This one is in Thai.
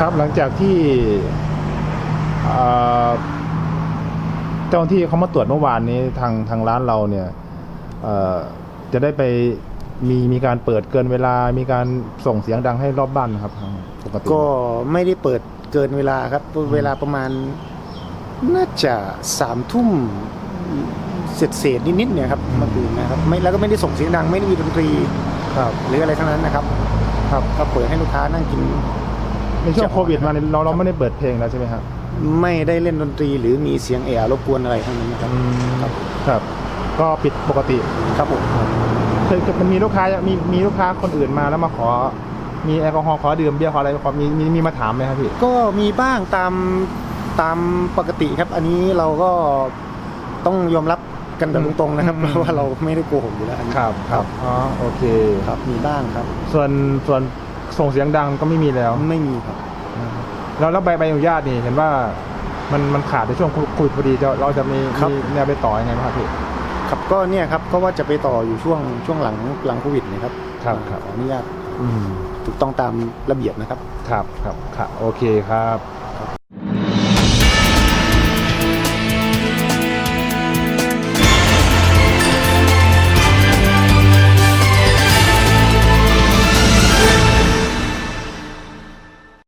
ครับหลังจากที่เอ่อเจ้าหน้าที่เขามาตรวจเมื่อวานนี้ทางทางร้านเราเนี่ยเอ่อจะได้ไปมีมีการเปิดเกินเวลา มีการส่งเสียงดังให้รอบบ้านนะครับทางปกติก็ไม่ได้เปิดเกินเวลาครับ เวลาประมาณน่าจะสามทุ่มเศษเศษๆนิดๆเนี่ยครับเมื่อคืนนะครับไม่แล้วก็ไม่ได้ส่งเสียงดัง ไม่ได้มีดนตรีครับหรืออะไรทั้งนั้นนะครับ ครับก็เปิดให้ลูกค้านั่งกิน ในช่วงโควิดมาเนี่ยเราเราไม่ได้เปิดเพลงแล้วใช่ไหมครับไม่ได้เล่นดนตรีหรือมีเสียงแอร์รบกวนอะไรทั้งนั้นนะครับครับครับ ก็ปิดปกติครับผมเคยเคยมันมีลูกค้ามีมีลูกค้าคนอื่นมาแล้วมาขอ มีแอลกอฮอล์ขอดื่มเบียร์ขออะไรขอมีมีมีมาถามไหมครับพี่ก็มีบ้างตามตามปกติครับ อันนี้เราก็ต้องยอมรับกันแบบตรงๆนะครับอืมเพราะว่าเราไม่ได้โกหกอยู่แล้วอันนี้ครับครับอ๋อโอเคครับมีบ้างครับ ส่วนส่วน ส่งเสียงดังก็ไม่มีแล้ว ไม่มีครับ แล้วแล้วใบใบอนุญาตนี่เห็นว่ามันมันขาดในช่วงโควิดพอดีจะเราจะมีครับ มีแนวไปต่อยังไงบ้างครับพี่ ครับก็เนี่ยครับก็ว่าจะไปต่ออยู่ช่วงช่วงหลังหลังโควิดนะครับครับอ่าครับ ขออนุญาตอืมถูกต้องตามระเบียบนะครับ ครับครับครับโอเคครับ